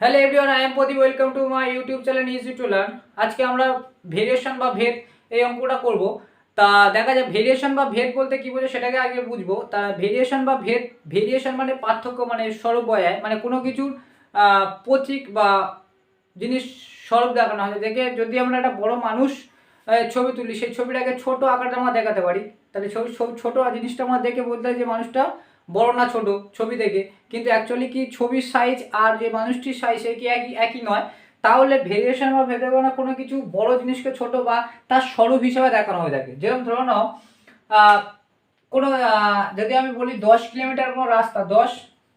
Hello everyone I am Pradip welcome to my YouTube channel easy to learn আজকে আমরা variation বা ভেদ এই অঙ্কটা করব। তা দেখা যায় ভেরিয়েশন বা ভেদ বলতে কি বোঝো সেটাকে আগে বুঝব। তা ভেরিয়েশন বা ভেদ ভেরিয়েশন মানে পার্থক্য মানে স্বরূপ বোঝায় মানে কোনো কিছুর প্রতীক বা জিনিস স্বরূপ দেখানো হয়। দেখে যদি আমরা একটা বড় মানুষ ছবি তুলি, সেই ছবিটাকে ছোট আকারে আমরা দেখাতে পারি। তাহলে ছবি ছোট জিনিসটা আমরা দেখে বলতে যে মানুষটা বড় না ছোট ছবি দেখে। কিন্তু অ্যাকচুয়ালি কি ছবির সাইজ আর যে মানুষটির সাইজ সে কি একই একই নয়? তাহলে ভেরিয়েশন বা ভেদে না কোনো কিছু বড় জিনিসকে ছোট বা তার স্বরূপ হিসাবে দেখানো হয়ে থাকে। যেরকম ধরো আহ, কোনো যদি আমি বলি দশ কিলোমিটার কোনো রাস্তা দশ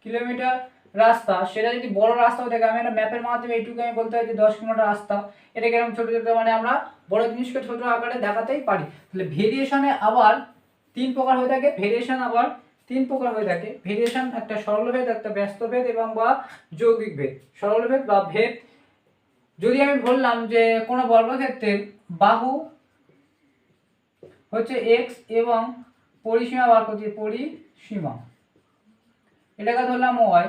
কিলোমিটার রাস্তা সেটা যদি বড় রাস্তা হয়ে থাকে আমি একটা ম্যাপের মাধ্যমে এইটুকু আমি বলতে পারি যে দশ কিলোমিটার রাস্তা। এটা এরকম ছোটো ছোটো মানে আমরা বড় জিনিসকে ছোটো আকারে দেখাতেই পারি। তাহলে ভেরিয়েশনে আবার তিন প্রকার হয়ে থাকে। ভেরিয়েশন আবার তিন প্রকার হয়ে থাকে। ভেরিয়েশন একটা সরল ভেদ একটা ব্যস্ত ভেদ এবং বা যৌগিক ভেদ। সরল ভেদ বা ভেদ, যদি আমি বললাম যে কোনো বর্গক্ষেত্রের বাহু হচ্ছে এক্স এবং পরিসীমা বার করছি পরিসীমা। এটাকে ধরলাম ওয়াই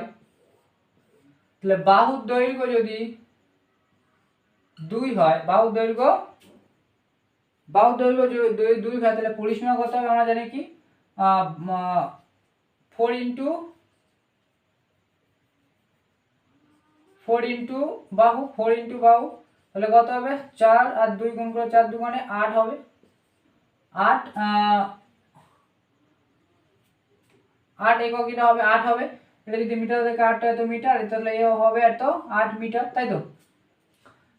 তাহলে বাহুর দৈর্ঘ্য যদি দুই হয়, বাহুর দৈর্ঘ্য বাহুর দৈর্ঘ্য দুই হয়, তাহলে পরিসীমা কত হবে আমরা জানি কি? ফোর ইন্টু ফোর ইন্টু বাহু, ফোর ইন্টু বাহু, তাহলে কত হবে? চার আর দুই গুণ করে চার দুগুণে আট হবে। আট আট একক এটা হবে, আট হবে। এটা যদি মিটার থেকে, আটটা এত মিটার তাহলে এও হবে এত আট মিটার, তাই তো?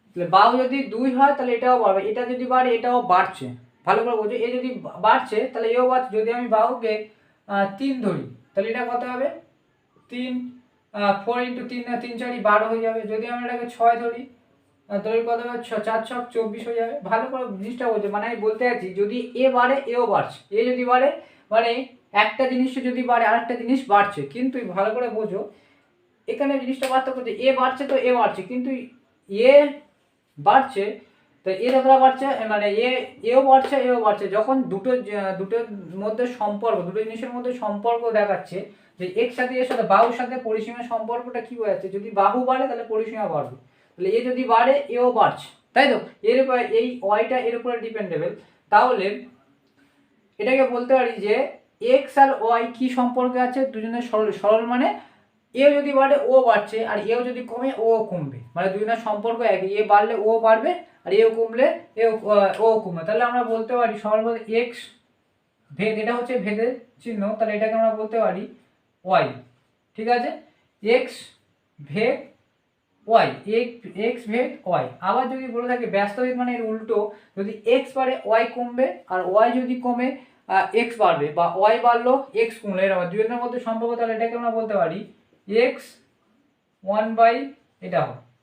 তাহলে বাহু যদি দুই হয়, তাহলে এটাও বাড়বে। এটা যদি বাড়ে, এটাও বাড়ছে। ভালো করে বোঝো। এ যদি বাড়ছে, তাহলে এও বাড়ছে। যদি আমি বাহুকে তিন ধরি তাহলে এটা কত হবে? তিন ফোর ইন্টু তিন তিন চারি বারো হয়ে যাবে। যদি আমরা এটাকে ছয় ধরি ধরি কত হবে? ছ- চার, ছক, চব্বিশ হয়ে যাবে। ভালো করে জিনিসটা বলছে মানে আমি বলতে চাচ্ছি, যদি এ বাড়ে, এও বাড়ছে। এ যদি বাড়ে মানে একটা জিনিসে যদি বাড়ে, আরেকটা জিনিস বাড়ছে। কিন্তু ভালো করে বোঝো, এখানে জিনিসটা পার্থক্য যে এ বাড়ছে তো এ বাড়ছে। কিন্তু এ বাড়ছে তো এ যতটা বাড়ছে মানে এ, এও বাড়ছে এও বাড়ছে। যখন দুটো দুটোর মধ্যে সম্পর্ক, দুটো জিনিসের মধ্যে সম্পর্ক দেখাচ্ছে, যে এর সাথে এর সাথে বাহুর সাথে পরিসীমার সম্পর্কটা কি বোঝাচ্ছে? যদি বাহু বাড়ে, তাহলে পরিসীমা বাড়বে। তাহলে এ যদি বাড়ে, এও বাড়ছে। তাই তো? এর উপরে, এই ওয়াইটা এর উপরে ডিপেন্ডেবল তাহলে এটাকে বলতে পারি যে এক্স আর ওয়াই কি সম্পর্কে আছে? দুজনের সরল সরল মানে এও যদি বাড়ে ও বাড়ছে আর এও যদি কমে ও কমবে। মানে দুজনের সম্পর্ক একই। এ বাড়লে ও বাড়বে আর এও কমলে আহ, ও কমবে। তাহলে আমরা বলতে পারি সরল এক্স ভেদ এটা হচ্ছে ভেদের চিহ্ন তাহলে এটাকে আমরা বলতে পারি ওয়াই ঠিক আছে? এক্স ভেদ ওয়াই এক্স ভেদ ওয়াই আবার যদি বলে থাকে ব্যস্ত মানে এর উল্টো যদি এক্স বাড়ে ওয়াই কমবে আর ওয়াই যদি কমে এক্স বাড়বে বা ওয়াই বাড়লো এক্স কমলো এরকম। দুজনের মধ্যে সম্পর্ক তাহলে এটাকে আমরা বলতে পারি এক্স ওয়ান বাই এটা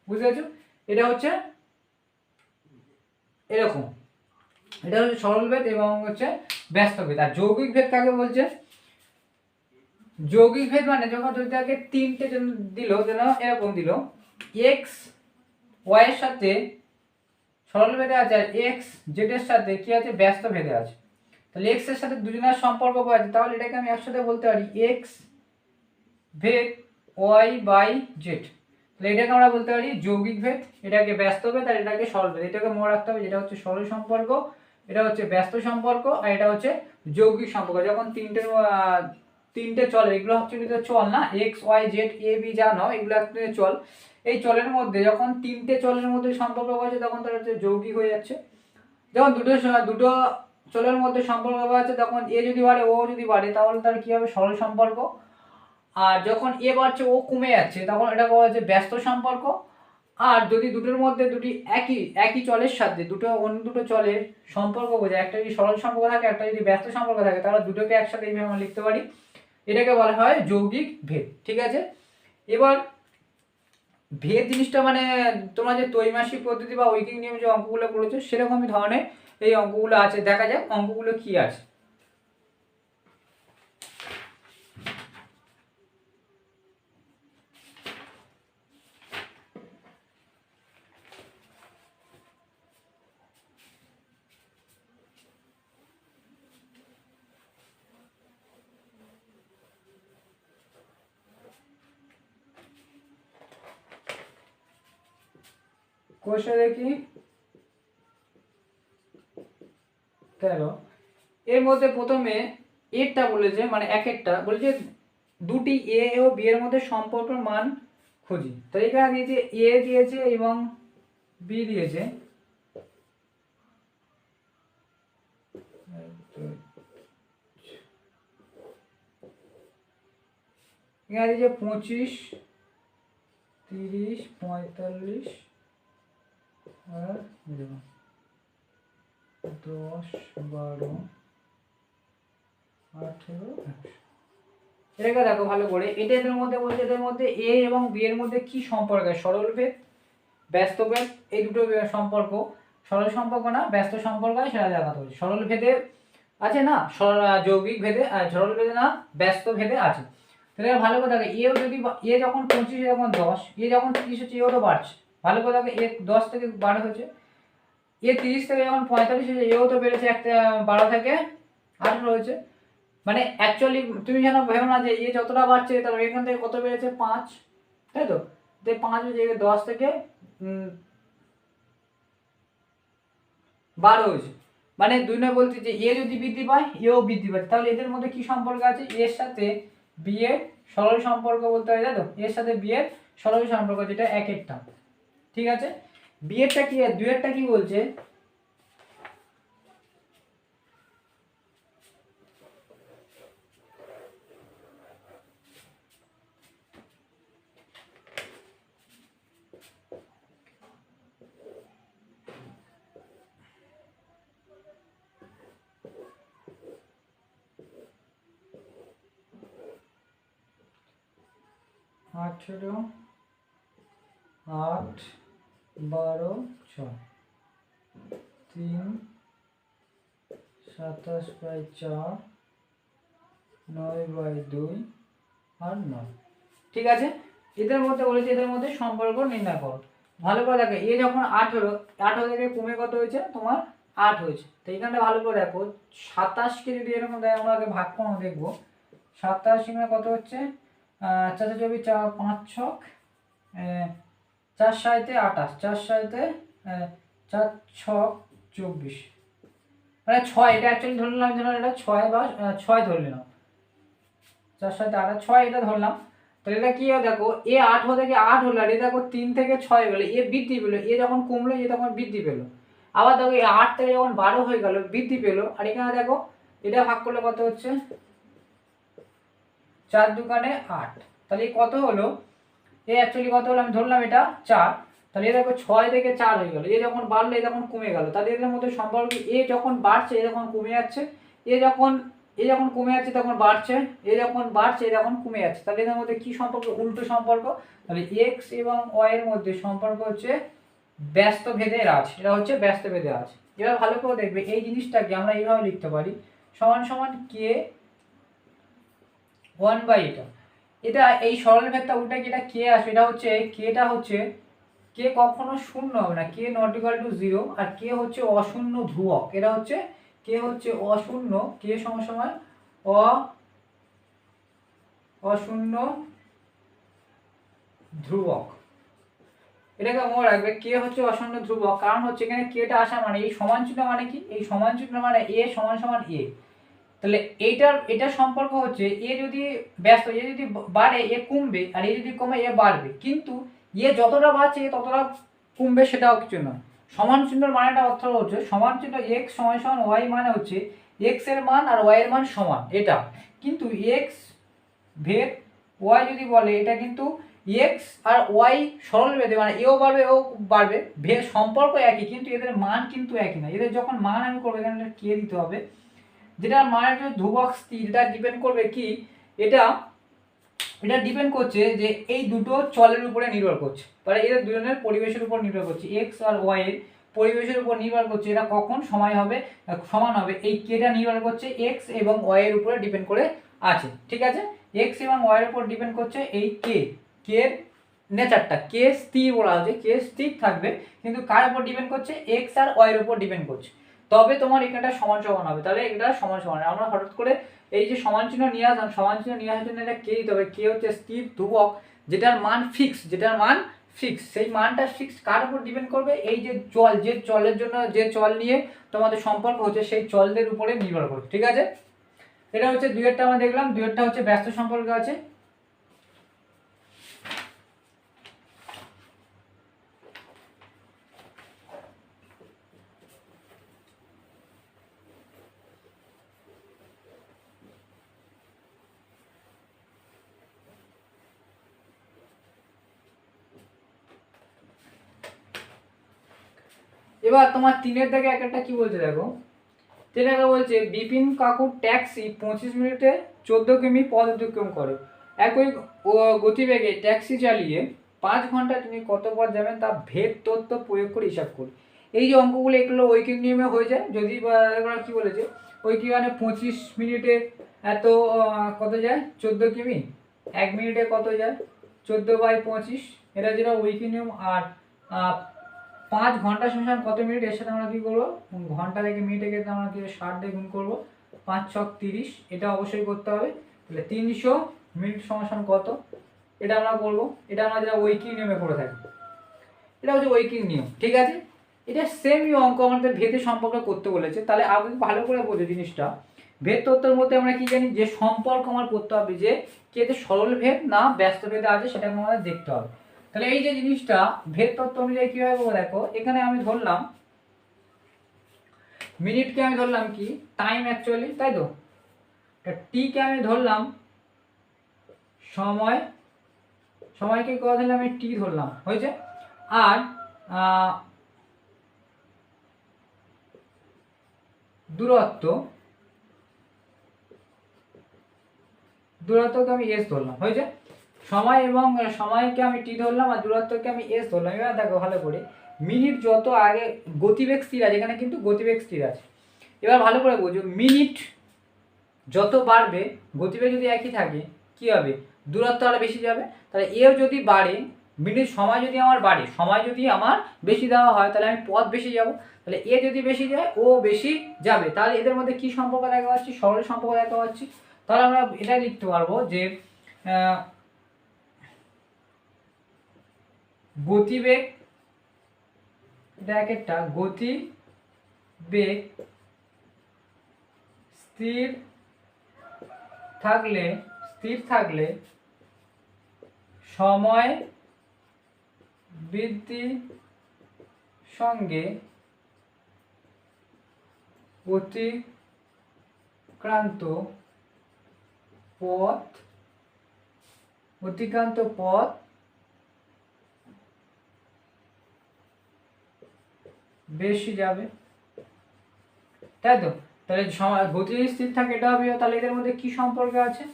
বুঝতে পারছ? এটা হচ্ছে এরকম। এটা হচ্ছে সরল ভেদ এবং হচ্ছে ব্যস্ত ভেদ। আর যৌগিক ভেদ কাকে বলছে? যৌগিক ভেদ মানে যখন যদি তাকে তিনটে জন দিল, যেন এরকম দিল এক্স ওয়াই এর সাথে সরল ভেদে আছে আর এক্স জেড এর সাথে কি আছে? ব্যস্ত ভেদে আছে। তাহলে এক্সের সাথে দুজনের সম্পর্ক যায় তাহলে এটাকে আমি একসাথে বলতে পারি এক্স ভেদ ওয়াই বাই জেড তাহলে এটাকে আমরা বলতে পারি যৌগিক ভেদ। এটাকে ব্যস্ত ভেদ আর এটাকে সরল ভেদ। এটাকে মনে রাখতে হবে যেটা হচ্ছে সরল সম্পর্ক, এটা হচ্ছে ব্যস্ত সম্পর্ক আর এটা হচ্ছে যৌগিক সম্পর্ক। যখন তিনটে তিনটে চল, এগুলো হচ্ছে চল না? X y z a b যা নয় এগুলো একটা চল। এই চলের মধ্যে যখন তিনটে চলের মধ্যে সম্পর্ক হচ্ছে তখন তার হচ্ছে যৌগিক হয়ে যাচ্ছে। যখন দুটো দুটো চলের মধ্যে সম্পর্ক আছে, তখন এ যদি বাড়ে ও যদি বাড়ে, তাহলে তার কি হবে? সরল সম্পর্ক। আর যখন এ বাড়ছে, ও কমে যাচ্ছে, তখন এটা বলা হচ্ছে ব্যস্ত সম্পর্ক। আর যদি দুটোর মধ্যে দুটি একই একই চলের সাথে দুটো, অন্য দুটো চলের সম্পর্ক বোঝায়, একটা যদি সরল সম্পর্ক থাকে, একটা যদি ব্যস্ত সম্পর্ক থাকে, তাহলে দুটোকে একসাথে এইভাবে আমরা লিখতে পারি। এটাকে বলা হয় যৌগিক ভেদ, ঠিক আছে? এবার, ভেদ জিনিসটা মানে তোমরা যে ত্রৈমাসিক পদ্ধতি বা ঐকিক নিয়ম যে অঙ্কগুলো করেছ, সেরকমই ধরনের এই অঙ্কগুলো আছে। দেখা যাক অঙ্কগুলো কি আছে। কোষে দেখি তেরো। এর মধ্যে প্রথমে এরটা বলেছে মানে এক একটা বলেছে দুটি এ ও বি এর মধ্যে সম্পর্কের মান খুঁজি। তো এখানে দিয়েছে এ দিয়েছে এবং বি দিয়েছে, এখানে দিয়েছে পঁচিশ, তিরিশ, পঁয়তাল্লিশ আর দশ, বারো, আঠেরো, একশো। এটাকে দেখো ভালো করে, এটা এদের মধ্যে বলছে এদের মধ্যে এ এবং বি এর মধ্যে কি সম্পর্ক? সরলভেদ ব্যস্তভেদ এই দুটো সম্পর্ক। সরল সম্পর্ক না, ব্যস্ত সম্পর্ক আছে, সেটা দেখাতে হচ্ছে সরল ভেদে আছে না? যৌগিক ভেদে সরল ভেদে না, ব্যস্ত ভেদে আছে। তাহলে ভালো করে দেখো এও যদি এ যখন পঁচিশ, যখন দশ এ যখন তিরিশ, হচ্ছে এও তো বাড়ছে। ভালো করে দেখো, এ দশ থেকে বারো হয়েছে। এ তিরিশ থেকে যখন পঁয়তাল্লিশ হয়েছে, এও তো বেড়েছে একটা বারো থেকে আঠেরো হয়েছে। মানে অ্যাকচুয়ালি তুমি যেন ভেবো না যে এ যতটা বাড়ছে তার এখান থেকে কত বেড়েছে? পাঁচ। তাই তো? যে পাঁচ হয়েছে দশ থেকে বারো হয়েছে। মানে দুই নয় বলতে যে এ যদি বৃদ্ধি পায়, এও বৃদ্ধি পায় তাহলে এদের মধ্যে কি সম্পর্ক আছে? এর সাথে বি এর সরল সম্পর্ক বলতে হয়, তাই তো? এর সাথে বি এর সরল সম্পর্ক, যেটা এক একটা ঠিক আছে? বি এরটা কি দুয়েরটা কি বলছে? আঠেরো আট বারো ছয় তিন সাতাশ বাই চার নয় বাই দুই আর নয়। ঠিক আছে? এদের মধ্যে বলেছে এদের মধ্যে সম্পর্ক নির্ণয় করো। ভালো করে দেখো এ যখন আঠেরো আঠেরো থেকে কমে কত হয়েছে? তোমার আট হয়েছে। তো এখানটা ভালো করে দেখো সাতাশকে যদি এরকম দেয় আমরা আগে ভাগ করে দেখব। সাতাশ কত হচ্ছে? আহ, চার চার চব্বিশ চার পাঁচ ছক চার সাইতে আঠাশ, চার সাইতে চার ছক চব্বিশ। মানে ছয়, এটা অ্যাকচুয়ালি ধরে নিলাম যেন এটা ছয় বা ছয় ধরে নিলাম। চার সাথে আঠাশ, ছয় এটা ধরলাম। তাহলে এটা কি হয় দেখো, এ আট হো থেকে আট হলো, আর এ দেখো তিন থেকে ছয় গেলো, এ বৃদ্ধি পেল, এ যখন কমলো, এ তখন বৃদ্ধি পেল। আবার দেখো এই আট থেকে যখন বারো হয়ে গেল, বৃদ্ধি পেল, আর এখানে দেখো, এটা ভাগ করলে কত হচ্ছে? চার দোকানে আট। তাহলে কত হলো? এ অ্যাকচুয়ালি কত হলো? আমি ধরলাম এটা চার। তাহলে এ দেখো ছয় থেকে চার হয়ে গেলো। এ যখন বাড়লো, এ যখন কমে গেল। তাহলে এদের মধ্যে সম্পর্ক এ যখন বাড়ছে, এ যখন কমে যাচ্ছে। এ যখন এ যখন কমে যাচ্ছে, তখন বাড়ছে। এ যখন বাড়ছে, এ যখন কমে যাচ্ছে। তাহলে এদের মধ্যে কী সম্পর্ক? উল্টো সম্পর্ক। তাহলে এক্স এবং ওয়াই এর মধ্যে সম্পর্ক হচ্ছে ব্যস্ত ভেদের আছে এটা হচ্ছে ব্যস্ত ভেদে আছে এবার ভালো করে দেখবে, এই জিনিসটাকে আমরা এইভাবে লিখতে পারি। সমান সমান কে ওয়ান বাই এটা। এটা এই সরল ভেদটা উল্টে যেটা কে আসবে এটা হচ্ছে কেটা হচ্ছে, কে কখনো শূন্য হবে না। K not equal to zero আর কে হচ্ছে অশূন্য ধ্রুবক। এটা হচ্ছে, কে হচ্ছে অশূন্য, কে সময় সময় অ, অশূন্য ধ্রুবক। এটাকে মনে রাখবে কে হচ্ছে অশূন্য ধ্রুবক। কারণ হচ্ছে এখানে কেটা আসা মানে এই সমান চিহ্ন মানে কি? এই সমান চিহ্ন মানে এ সমান সমান এ। তাহলে এইটার, এটা সম্পর্ক হচ্ছে এ যদি ব্যস্ত, এ যদি বাড়ে, এ কমবে, আর এ যদি কমে, এ বাড়বে। কিন্তু এ যতটা বাড়ছে ততটা কমবে সেটাও কিছু নয়। সমান চিহ্নর মানেটা অর্থ হচ্ছে, সমান চিহ্ন এক্স সমান সমান ওয়াই মানে হচ্ছে এক্সের মান আর ওয়াই এর মান সমান, এটা। কিন্তু এক্স ভেদ ওয়াই যদি বলে, এটা কিন্তু এক্স আর ওয়াই সরল ভেদে মানে এও বাড়বে ও বাড়বে, ভেদ সম্পর্ক একই, কিন্তু এদের মান কিন্তু একই না এদের যখন মান আমি করব, এখানে কে দিতে হবে? যেটার মান ধ্রুবক স্থির এটা ডিপেন্ড করবে কি, এটা এটা ডিপেন্ড করছে যে এই দুটো চলের উপরে নির্ভর করছে। মানে এদের দুজনের পরিবেশের উপর নির্ভর করছে। এক্স আর ওয়াই এর পরিবেশের উপর নির্ভর করছে এটা কখন সময় হবে, সমান হবে। এই কেটা নির্ভর করছে এক্স এবং ওয়াই এর উপরে ডিপেন্ড করে আছে। ঠিক আছে? এক্স এবং ওয়াই এর উপর ডিপেন্ড করছে এই কে কে এর নেচারটা কে স্থির বলা হচ্ছে কে স্থির থাকবে, কিন্তু কার উপর ডিপেন্ড করছে? এক্স আর ওয়াই এর উপর ডিপেন্ড করছে। তবে তোমার এখানটা সমান সমান হবে। তাহলে এটা সমান সমান আমরা হঠাৎ করে এই যে সমান চিহ্ন নিয়ে আসলাম, সমান চিহ্ন নিয়ে আসার জন্য এটা কে দিতে হবে? কে হচ্ছে স্থির ধ্রুবক, যেটার মান ফিক্স যেটার মান ফিক্স সেই মানটা ফিক্স কার উপর ডিপেন্ড করবে? এই যে জল যে জলের জন্য যে জল নিয়ে তোমাদের সম্পর্ক হচ্ছে, সেই জলদের উপরে নির্ভর করবে। ঠিক আছে? এটা হচ্ছে দুয়েরটা আমরা দেখলাম। দুয়েরটা হচ্ছে ব্যস্ত সম্পর্ক আছে। এবার তোমার তিনের থেকে এক একটা কি বলছে দেখো? তিন একটা বলছে, বিপিন কাকুর ট্যাক্সি পঁচিশ মিনিটে চোদ্দ কিমি পথ অতিক্রম করে। একই গতিবেগে ট্যাক্সি চালিয়ে পাঁচ ঘন্টায় তুমি কত পথ যাবেন তা ভেদ তথ্য প্রয়োগ করে হিসাব করি। এই যে অঙ্কগুলো, এগুলো ঐকিক নিয়মে হয়ে যায়। যদি কি বলেছে? ঐকিক মানে পঁচিশ মিনিটে এত কত যায়? চোদ্দ কিমি? এক মিনিটে কত যায়? চোদ্দ বাই পঁচিশ, এটা যেটা ঐকিক নিয়ম। আর পাঁচ ঘণ্টা সমান কত মিনিট? এর সাথে আমরা কী করব? ঘণ্টা থেকে মিনিটে ক্ষেত্রে আমরা কি ষাট দিয়ে গুণ করব? পাঁচ ছক তিরিশ, এটা অবশ্যই করতে হবে। তাহলে তিনশো মিনিট সমান কত? এটা আমরা করব। এটা আমরা যেটা ঐকিক নিয়মে করে থাকি। এটা হচ্ছে ঐকিক নিয়ম, ঠিক আছে? এটা সেমই অঙ্ক আমাদের ভেদে সম্পর্ক করতে বলেছে। তাহলে আগে ভালো করে বোঝো জিনিসটা। ভেদ তত্ত্বের মধ্যে আমরা কি জানি? যে সম্পর্ক আমার করতে হবে যে কেতে সরল ভেদ না ব্যস্ত ভেদে আছে সেটাকে আমাদের দেখতে হবে। তাহলে এই যে জিনিসটা ভেদ তত্ত্ব অনুযায়ী কীভাবে করব দেখো? এখানে আমি ধরলাম, মিনিটকে আমি ধরলাম কি? টাইম অ্যাকচুয়ালি তাই তো? টিকে আমি ধরলাম, সময় সময়কে কথা ধরলে আমি টি ধরলাম, হয়েছে? আর দূরত্ব, দূরত্বকে আমি এস ধরলাম, হয়েছে? সময় এবং সময়কে আমি টি ধরলাম আর দূরত্বকে আমি এস ধরলাম। এবার দেখো ভালো করে, মিনিট যত আগে গতিবেগ স্থির আছে, এখানে কিন্তু গতিবেগ স্থির আছে। এবার ভালো করে বোঝো, মিনিট যত বাড়বে, গতিবেগ যদি একই থাকে, কি হবে? দূরত্ব আরও বেশি যাবে। তাহলে এও যদি বাড়ে, মিনিট সময় যদি আমার বাড়ে, সময় যদি আমার বেশি দেওয়া হয়, তাহলে আমি পথ বেশি যাব। তাহলে এ যদি বেশি যায় ও বেশি যাবে। তাহলে এদের মধ্যে কি সম্পর্ক দেখা পাচ্ছি? সরল সম্পর্ক দেখা পাচ্ছি। তাহলে আমরা এটা লিখতে পারব যে গতিবেগ, এটা এক একটা গতি বেগ স্থির থাকলে স্থির থাকলে সময় বৃদ্ধি সঙ্গে অতিক্রান্ত পথ অতিক্রান্ত পথ বেশি যাবে। তাই তো? তাহলে সময় গতি স্থির থাকে, এটা হবে তাহলে এদের মধ্যে কি সম্পর্ক আছে?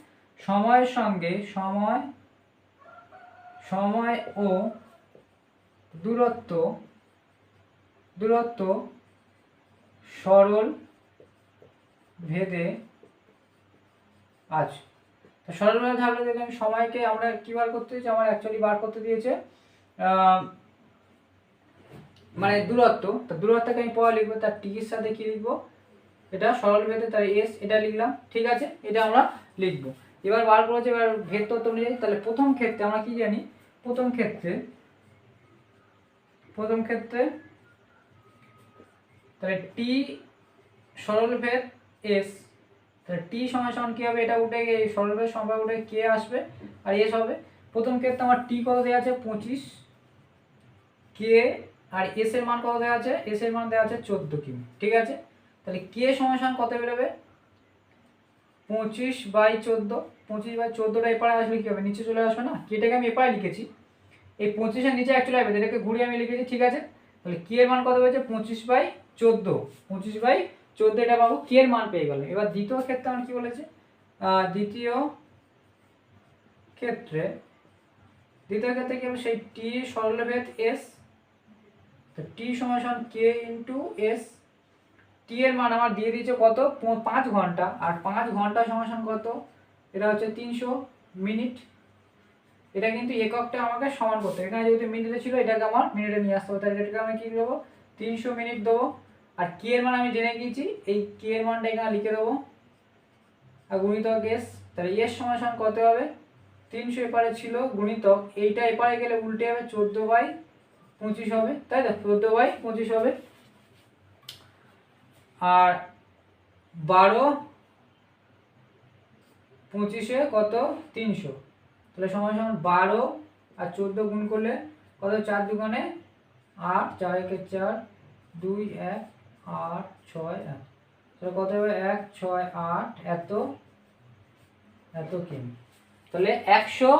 সময়ের সঙ্গে সময় সময় ও দূরত্ব দূরত্ব, সরল ভেদে আছে। তো সরল ভেদে থাকলে দেখলাম সময়কে আমরা কি বার করতে দিয়েছি? আমার অ্যাকচুয়ালি বার করতে দিয়েছে মানে দূরত্ব, তো দূরত্বকে আমি পরে লিখব, তার টি এর সাথে কি লিখব? এটা সরল ভেদে, তার এস এটা লিখলাম, ঠিক আছে? এটা আমরা লিখব। এবার বার করেছে, এবার ভেদ তত্ত্ব অনুযায়ী, তাহলে প্রথম ক্ষেত্রে আমরা কি জানি? প্রথম ক্ষেত্রে প্রথম ক্ষেত্রে, তাহলে টি সরল ভেদ এস তাহলে টি সমান সমান কি হবে? এটা উঠে গিয়ে সরল ভেদ সংখ্যা উঠে কে আসবে? আর এস হবে। প্রথম ক্ষেত্রে আমার টি কত দেওয়া আছে? পঁচিশ কে আর এস এর মান কত দেওয়া আছে? এস এর মান দেওয়া আছে চোদ্দ কিমি, ঠিক আছে? তাহলে কে সমান কত বেরোবে? পঁচিশ বাই চোদ্দ, পঁচিশ বাই চোদ্দোটা এপারে আসলে কী হবে? নিচে চলে আসবে না? কেটাকে আমি এপারে লিখেছি। এই পঁচিশের নিচে অ্যাকচুয়ালি আসবে এটাকে ঘুরিয়ে আমি লিখেছি, ঠিক আছে? তাহলে কে এর মান কত হয়েছে? পঁচিশ বাই চোদ্দ। পঁচিশ বাই চোদ্দ, এটা পাবো কে এর মান পেয়ে গেল এবার দ্বিতীয় ক্ষেত্রে আমার কী বলেছে? দ্বিতীয় ক্ষেত্রে দ্বিতীয় ক্ষেত্রে কি সেই টি সরলভেদ এস তো টি সমান সমান কে ইন্টু এস টি এর মান আমার দিয়ে দিয়েছে কত? পাঁচ ঘণ্টা। আর পাঁচ ঘণ্টা সমান কত? এটা হচ্ছে তিনশো মিনিট। এটা কিন্তু এককটা আমাকে সমান করতে। এখানে যেহেতু মিনিটে ছিল, এটাকে আমার মিনিটে নিয়ে আসতে হবে। তাহলে এটাকে আমি কী দেবো? তিনশো মিনিট দেবো। আর কে এর মান আমি জেনে গিয়েছি। এই কে এর মানটা এখানে লিখে দেবো। আর গুণিত এস তাহলে এস সমান কত হবে? তিনশো এপারে ছিল গুণিতক। এইটা এপারে গেলে উল্টে হবে চোদ্দ বাই পঁচিশ হবে, তাই তো? চোদ্দ বাই পঁচিশ হবে। আর বারো পঁচিশে কত? তিনশো। তাহলে সমান সমান বারো আর চোদ্দ গুণ করলে কত? চার দোকানে আট, চার একে চার, দুই এক, আট, ছয় এক। তাহলে কত হবে? এক, ছয়, আট, এত এত কিমি। তাহলে একশো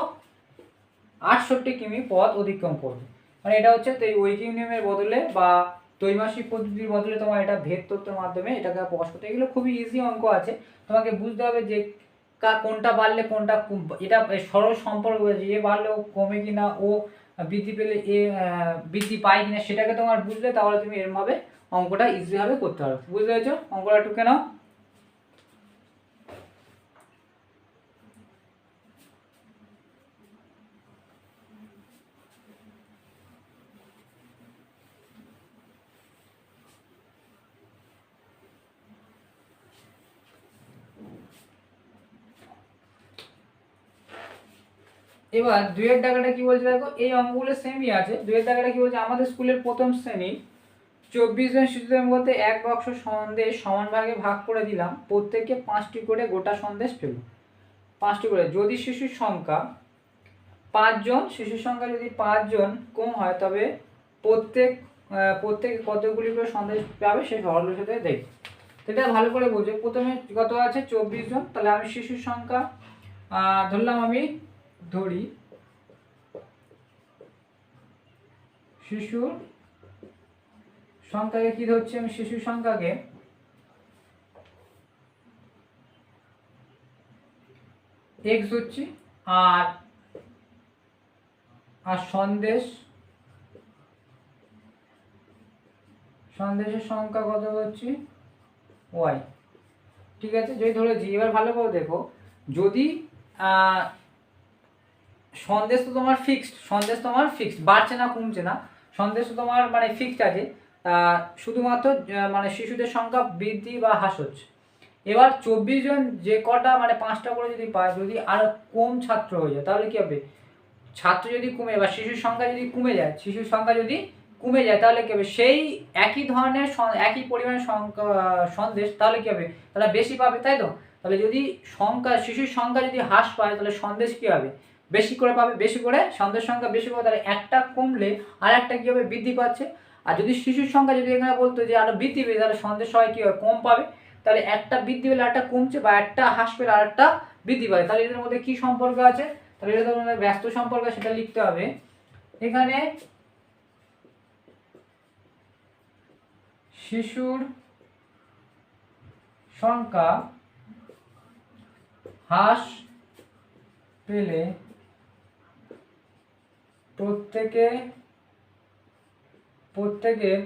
আটষট্টি কিমি পথ অতিক্রম করবে। মানে এটা হচ্ছে তো এই ওয়েকিং নিয়মের বদলে বা ত্রৈমাসিক পদ্ধতির বদলে তোমার এটা ভেদ তত্ত্বের মাধ্যমে এটাকে প্রকাশ করতে এগুলো খুবই ইজি অঙ্ক আছে। তোমাকে বুঝতে হবে যে কা কোনটা বাড়লে কোনটা এটা সরল সম্পর্ক এ বাড়লে ও কমে কিনা, ও বৃদ্ধি পেলে এ বৃদ্ধি পায় কিনা সেটাকে তোমার বুঝলে তাহলে তুমি এরমভাবে অঙ্কটা ইজিভাবে করতে পারো। বুঝতে পেরেছ? অঙ্কটা টুকে নাও। এবার দুয়ের টাকাটা কি বলছে দেখো? এই অঙ্কগুলো সেমই আছে। দুয়ের টাকাটা কি বলছে? আমাদের স্কুলের প্রথম শ্রেণি চব্বিশ জন শিশুদের মধ্যে এক বাক্স সন্দেশ সমান ভাগে ভাগ করে দিলাম। প্রত্যেককে পাঁচটি করে গোটা সন্দেশ পেল। পাঁচটি করে। যদি শিশুর সংখ্যা পাঁচজন শিশুর সংখ্যা যদি পাঁচজন কম হয়, তবে প্রত্যেক প্রত্যেকে কতগুলি করে সন্দেশ পাবে সেই সরলের সাথে দেখ এটা ভালো করে বোঝো। প্রথমে কত আছে? চব্বিশ জন। তাহলে আমি শিশুর সংখ্যা ধরলাম আমি ধরি। শিশুর সংখ্যাকে কি ধরছি আমি? শিশুর সংখ্যাকে এক্স ধরছি আর আর সন্দেশ, সন্দেশের সংখ্যা কত হচ্ছে ওয়াই ঠিক আছে, যদি ধরেছি, এবার ভালো করে দেখো। যদি সন্দেশ তো তোমার ফিক্সড সন্দেশ তোমার ফিক্সড বাড়ছে না, কমছে না। সন্দেশ তো তোমার মানে ফিক্সড আছে। শুধুমাত্র মানে শিশুদের সংখ্যা বৃদ্ধি বা হ্রাস হচ্ছে। এবার চব্বিশ জন যে কটা মানে পাঁচটা করে যদি পায়, যদি আর কম ছাত্র হয়ে যায়, তাহলে কী হবে? ছাত্র যদি কমে, বা শিশুর সংখ্যা যদি কমে যায়, শিশুর সংখ্যা যদি কমে যায়, তাহলে কী হবে? সেই একই ধরনের একই পরিমাণের সংখ্যা সন্দেশ, তাহলে কী হবে? তারা বেশি পাবে, তাই তো? তাহলে যদি সংখ্যা, শিশুর সংখ্যা যদি হ্রাস পায়, তাহলে সন্দেশ কী হবে? বেশি করে পাবে, বেশি করে সন্দেশ সংখ্যা বেশি করে তাহলে একটা কমলে আর একটা কি হবে বৃদ্ধি পাচ্ছে? আর যদি শিশুর সংখ্যা যদি এখানে বলতো যে আরও বৃদ্ধি পেয়ে তাহলে সন্দেশ সবাই কি কম পাবে? তাহলে একটা বৃদ্ধি পেলে একটা কমছে বা একটা হ্রাস পেলে আর একটা বৃদ্ধি পাবে। তাহলে এদের মধ্যে কী সম্পর্ক আছে? তাহলে এটা তোমাদের ব্যস্ত সম্পর্ক সেটা লিখতে হবে। এখানে শিশুর সংখ্যা হ্রাস পেলে প্রত্যেকে প্রত্যেকের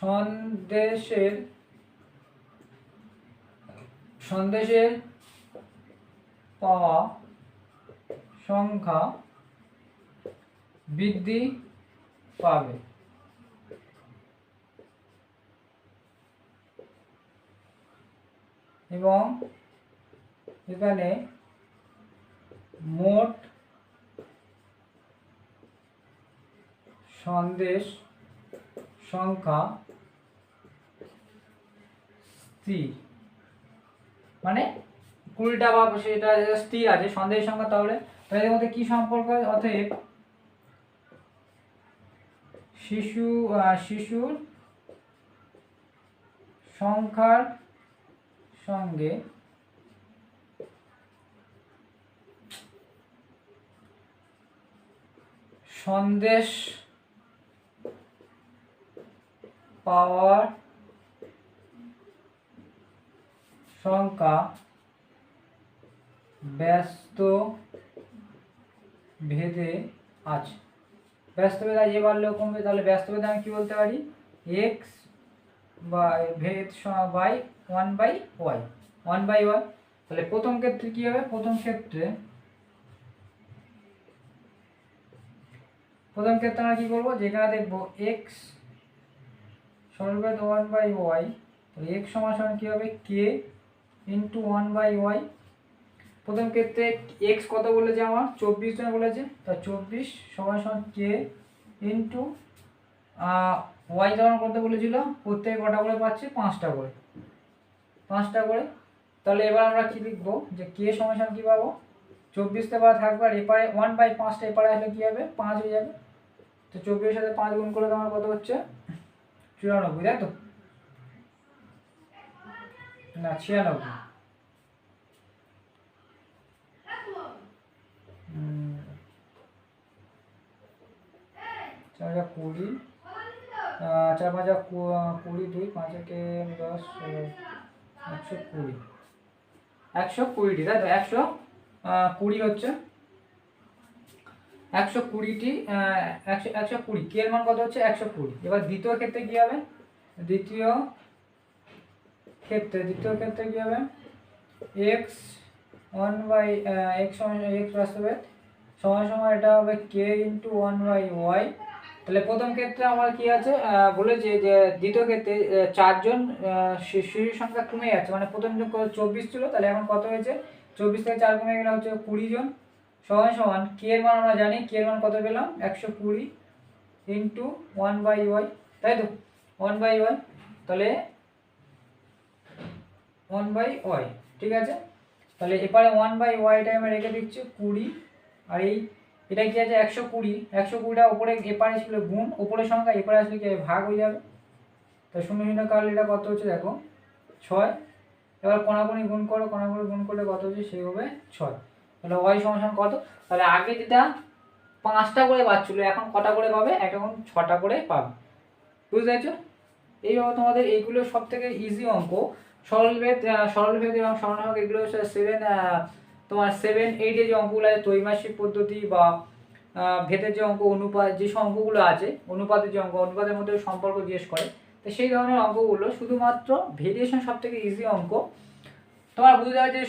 সন্দেশের সন্দেশের পাওয়া সংখ্যা বৃদ্ধি পাবে। এবং এখানে মোট সন্দেশ সংখ্যা স্থির মানে কুড়িটা বা সেটা স্থির আছে, সন্দেশ সংখ্যা তাহলে এর মধ্যে কি সম্পর্ক? অতএব শিশু শিশুর সংখ্যার সঙ্গে সন্দেশ পাওয়ার সংখ্যা ব্যস্ত ভেদে আছে। ব্যস্ত ভেদে যে বাড়লেও কমবে, তাহলে ব্যস্ত ভেদে আমি কি বলতে পারি? এক্স বাই ভেদ by one by y one by y তাহলে প্রথম ক্ষেত্রে কি হবে? প্রথম ক্ষেত্রে প্রথম ক্ষেত্রে আমরা কি করব যেখানে দেখব এক্স সরলভেদ ওয়ান বাই ওয়াই তাহলে এক্স সমান কী হবে? K into one by y প্রথম ক্ষেত্রে এক্স কত বলেছে আমার? চব্বিশ জন বলেছে। তা চব্বিশ সমান কে ইন্টু ওয়াই যেমন কত বলেছিল? প্রত্যেকে কটা করে পাচ্ছে? পাঁচটা করে। পাঁচটা করে। তাহলে এবার আমরা কি লিখব? যে কে সমান কী পাবো? চব্বিশটা বার থাকবে আর এপারে ওয়ান বাই পাঁচটা এপারে আসলে কী হবে? পাঁচ হয়ে যাবে। তো চব্বিশের সাথে পাঁচ গুণ করলে তোমার কত হচ্ছে? চুরানব্বই, তাই তো? না, ছিয়ানব্বই। চার হাজার কুড়ি। চার পাঁচ কুড়ি দুই, পাঁচ একে দশ, একশো কুড়ি। একশো কুড়িটি তাই তো? একশো কুড়ি হচ্ছে। একশো কুড়িটি একশো একশো কুড়ি। কে এর মান কত হচ্ছে? একশো কুড়ি। এবার দ্বিতীয় ক্ষেত্রে কী হবে? দ্বিতীয় ক্ষেত্রে দ্বিতীয় ক্ষেত্রে কী হবে? X one by x x বাস্তবের সমান সমান এটা হবে k into one by y তাহলে প্রথম ক্ষেত্রে আমার কি আছে? বলেছে যে দ্বিতীয় ক্ষেত্রে চারজন শিশুর সংখ্যা কমে যাচ্ছে। মানে প্রথম চব্বিশ ছিল। তাহলে এখন কত হয়েছে? চব্বিশ থেকে চার কমে গেলে হচ্ছে কুড়ি জন। সমান সমান কে এর মান আমরা জানি কে এর মান কত পেলাম? একশো কুড়ি ইন্টু ওয়ান বাই ওয়াই তাই তো? ওয়ান বাই ওয়াই তাহলে ওয়ান বাই ওয়াই ঠিক আছে? তাহলে এপারে ওয়ান বাই ওয়াইটা আমি রেখে দিচ্ছি কুড়ি, আর এই, এটা কি আছে? একশো কুড়ি। একশো কুড়িটা উপরে এপারে ছিল গুণ উপরের সংখ্যা, এপারে আসলে কি? ভাগ হয়ে যাবে। তো শূন্য শূন্য কারণ এটা কত হচ্ছে? দেখো, ছয়। এবার কোনাকুনি গুণ করো কোনাকুনি গুণ করলে কত হচ্ছে? সেই হবে ছয়। তাহলে ওয়াই সমান কত? তাহলে আগে যেটা পাঁচটা করে পাচ্ছিল এখন কটা করে পাবে? এখন ছটা করে পাবে। বুঝতে পেরেছ? এইভাবে তোমাদের এইগুলো সব থেকে ইজি অঙ্ক। সরলভেদ সরলভেদ এবং সরলভাগ এগুলো সেভেন তোমার সেভেন এইটে যে অঙ্কগুলো আছে, ত্রৈমাসিক পদ্ধতি বা ভেদের যে অঙ্ক, অনুপাত, যে অঙ্কগুলো আছে, অনুপাতের যে অঙ্ক, অনুপাতের মধ্যে সম্পর্ক জিজ্ঞেস করে, তো সেই ধরনের অঙ্কগুলো শুধুমাত্র ভেরিয়েশন সব থেকে ইজি অঙ্ক। তোমার বুঝতে হবে যে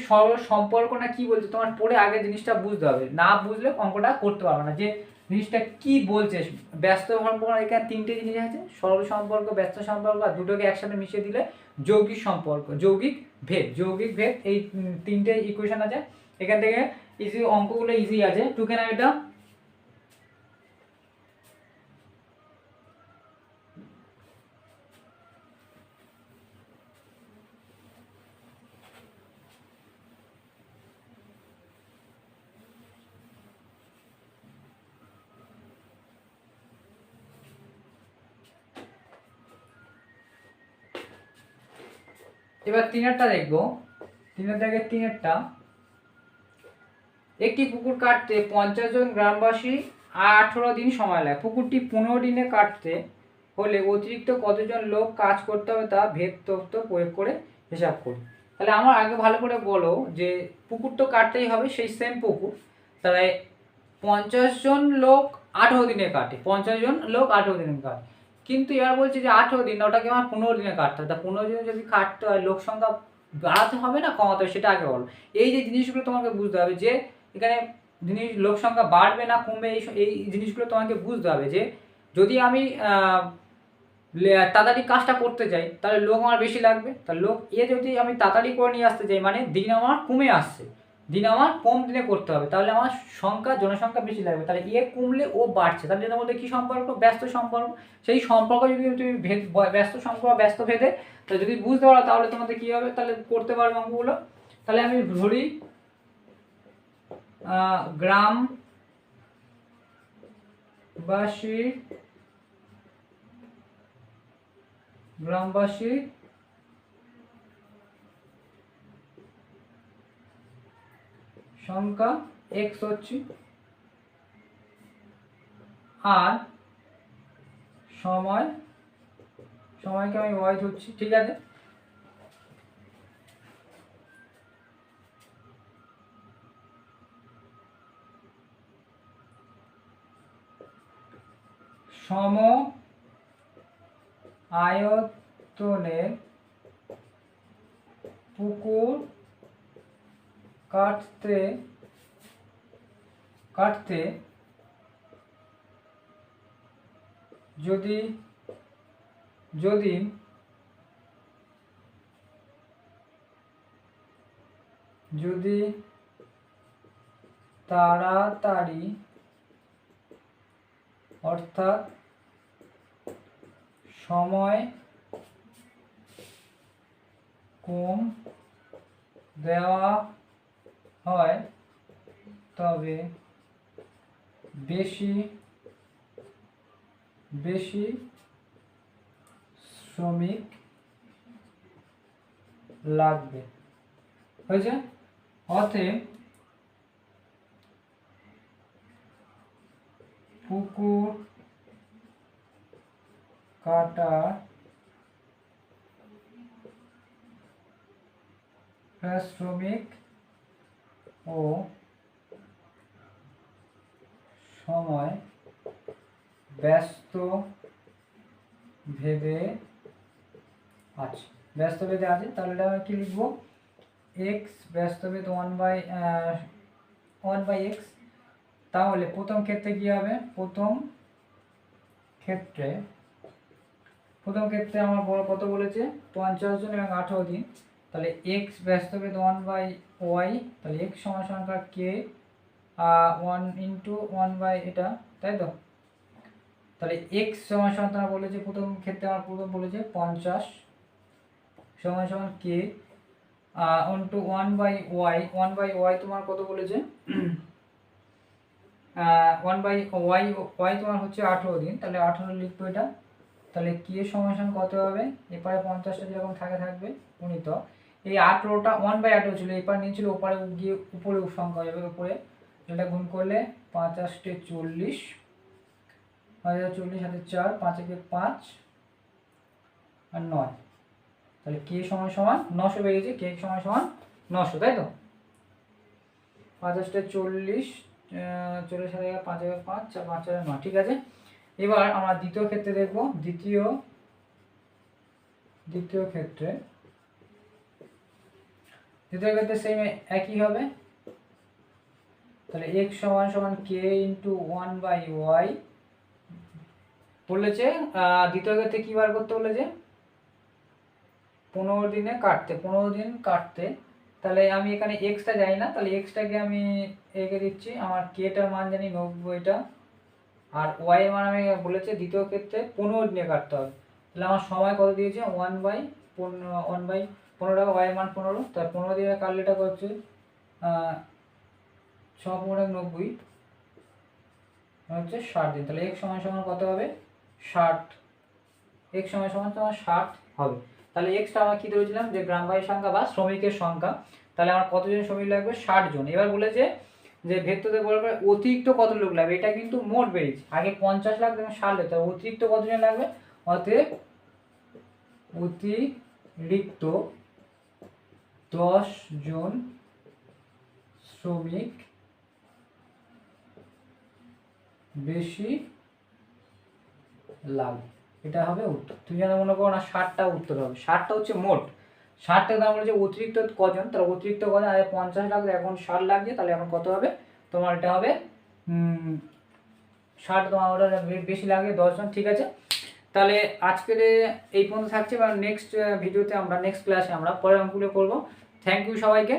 সম্পর্ক না কি বলছে, তোমার পড়ে আগে জিনিসটা বুঝতে হবে। না বুঝলে অঙ্কটা করতে পারবে না। যে জিনিসটা কি বলছে, ব্যস্ত সম্পর্ক, এখানে তিনটে জিনিস আছে। সরল সম্পর্ক, ব্যস্ত সম্পর্ক আর দুটোকে একসাথে মিশিয়ে দিলে যৌগিক সম্পর্ক, যৌগিক ভেদ। যৌগিক ভেদ, এই তিনটে ইকুয়েশন আছে। এখান থেকে ইজি অঙ্কগুলো ইজি আছে। টুকে না এটা এবার তিনেরটা দেখব। তিনের দাগে তিনেরটা। একটি পুকুর কাটতে পঞ্চাশ জন গ্রামবাসী আঠেরো দিন সময় লাগে। পুকুরটি পনেরো দিনে কাটতে হলে অতিরিক্ত কতজন লোক কাজ করতে হবে তা ভেদ তথ্য প্রয়োগ করে হিসাব করি। তাহলে আমার আগে ভালো করে বলো যে পুকুর তো কাটতেই হবে, সেই সেম পুকুর। তাহলে পঞ্চাশ জন লোক আঠেরো দিনে কাটে। পঞ্চাশ জন লোক আঠেরো দিনে কাটে। কিন্তু এবার বলছে যে আঠেরো দিন, ওটাকে আমার পনেরো দিনে কাটতে হবে। তা পনেরো দিনে যদি কাটতে হয়, লোক সংখ্যা বাড়াতে হবে না, কমাতে হবে, সেটা আগে বলো। এই যে জিনিসগুলো তোমাকে বুঝতে হবে যে, এখানে জিনিস, লোক সংখ্যা বাড়বে না, কমবে, এই এই জিনিসগুলো তোমাকে বুঝতে হবে যে, যদি আমি তাড়াতাড়ি কাজটা করতে চাই, তাহলে লোক আমার বেশি লাগবে। তাহলে লোক এ যদি আমি তাড়াতাড়ি করে নিয়ে আসতে চাই মানে দিন আমার কমে আসছে। দিন আমার কম দিনে করতে হবে। তাহলে আমার সংখ্যা, জনসংখ্যা বেশি লাগবে। তাহলে এ কমলে ও বাড়ছে। তাহলে এটার মধ্যে কী সম্পর্ক? ব্যস্ত সম্পর্ক। সেই সম্পর্ক যদি তুমি ভেদ, ব্যস্ত সম্পর্ক, ব্যস্ত ভেদে তো যদি বুঝতে পারো, তাহলে তোমাদের কী হবে? তাহলে করতে পারবে অঙ্কগুলো। তাহলে আমি ধরি গ্রাম বাসী, গ্রামবাসী সংখ্যা এক্স হচ্ছে আর সময় সময়কে আমি ওয়াই ধরছি ঠিক আছে? সম আয়তনের পুকুর কাটতে কাটতে যদি যদি যদি তাড়াতাড়ি অর্থাৎ সময় কম দেওয়া হয় তবে বেশি বেশি শ্রমিক লাগবে। হয়েছে? অতএব পুকুর কাটা শ্রমিক ও সময় ব্যস্ত ভেবে আছে। ব্যস্ত ভেদে আছে, তাহলে এটা কি লিখব? এক্স ব্যস্ত ভেদ one by one by x তাহলে প্রথম ক্ষেত্রে কি হবে? প্রথম ক্ষেত্রে প্রথম ক্ষেত্রে আমার বড় কত বলেছে? পঞ্চাশ জন এবং আঠারো দিন। তাহলে এক্স ব্যস্ত ভেদ ওয়ান বাই ওয়াই তাহলে এক্স সমান সমান k one into one by এটা, তাই তো? তাহলে এক্স সমান সমান তারা বলেছে, প্রথম ক্ষেত্রে আমার প্রথম বলেছে পঞ্চাশ, সমান সমান k one two one by y one by y তোমার কত বলেছে? ওয়ান বাই ওয়াই ওয়াই তোমার হচ্ছে আঠেরো দিন, তাহলে আঠেরো লিখব এটা, তাহলে কে সমান সমান কত হবে? এপারে পঞ্চাশটা যেরকম থাকে থাকবে গুণিত এই আঠেরোটা ওয়ান বাই আঠেরো ছিল। এপারে নিয়েছিল, ওপারে গিয়ে উপরে সংখ্যা হয়ে যাবে উপরে এটা গুণ করলে পাঁচ পাঁচাশটে চল্লিশ, পাঁচ হাজার চল্লিশ, হাতে চার, পাঁচ একে পাঁচ, আর নয়। তাহলে কে সময় সমান? নশো বেরিয়েছে কে সময় সমান? নশো, তাই তো? পাঁচাশটা চল্লিশ চল্লিশ হাজার পাঁচ হাজার পাঁচ, চার, পাঁচ হাজার নয়, ঠিক আছে? এবার আমরা দ্বিতীয় ক্ষেত্রে দেখব, দ্বিতীয় দ্বিতীয় ক্ষেত্রে দ্বিতীয় ক্ষেত্রে সেম একই হবে। তাহলে এক্স সমান সমান k into one by y বলেছে দ্বিতীয় ক্ষেত্রে কি বার করতে বলেছে? পনেরো দিনে কাটতে, পনেরো দিন কাটতে। তাহলে আমি এখানে এক্সটা জানি না, তাহলে এক্সটাকে আমি এঁকে দিচ্ছি, আমার কেটার মান জানি নব্বইটা আর ওয়াই মান আমি বলেছে দ্বিতীয় ক্ষেত্রে পনেরো দিনে কাটতে হবে। তাহলে আমার সময় কত দিয়েছে? ওয়ান বাই পনেরো ওয়ান বাই পনেরো ওয়াই মান পনেরো। তার পনেরো দিনে কাটলে এটা করছে ছ পনেরো নব্বই। হচ্ছে ষাট দিন। তাহলে এক সময় সমান কত হবে? ষাট। এক সময় সমান তোমার ষাট হবে। তাহলে এক্সটা আমরা কি ধরেছিলাম? যে গ্রামবাহী সংখ্যা বা শ্রমিকের সংখ্যা। তাহলে আমার কতজন শ্রমিক লাগবে? ষাট জন। এবার বলেছে যে ভেক্টরতে বলবে অতিরিক্ত কত লোক লাগবে? এটা কিন্তু মোট বেড়েছে। আগে পঞ্চাশ লাখ এবং ষাট লাগবে অতিরিক্ত কতজন লাগবে? অতএব অতিরিক্ত দশ জন শ্রমিক বেশি লাগবে এটা হবে উত্তর। তুমি যেন মনে করো না, ষাটটা উত্তর হবে। ষাটটা হচ্ছে মোট। ষাটটা দাম বলেছে অতিরিক্ত কজন? তাহলে অতিরিক্ত কজন? আগে পঞ্চাশ লাগবে, এখন ষাট লাগছে, তাহলে এখন কত হবে? তোমার এটা হবে ষাট তোমার ওটা বেশি লাগে দশজন ঠিক আছে? তাহলে আজকের এই পর্যন্ত থাকছে এবার নেক্সট ভিডিওতে আমরা নেক্সট ক্লাসে আমরা, পরের অঙ্কগুলো করব। থ্যাংক ইউ সবাইকে।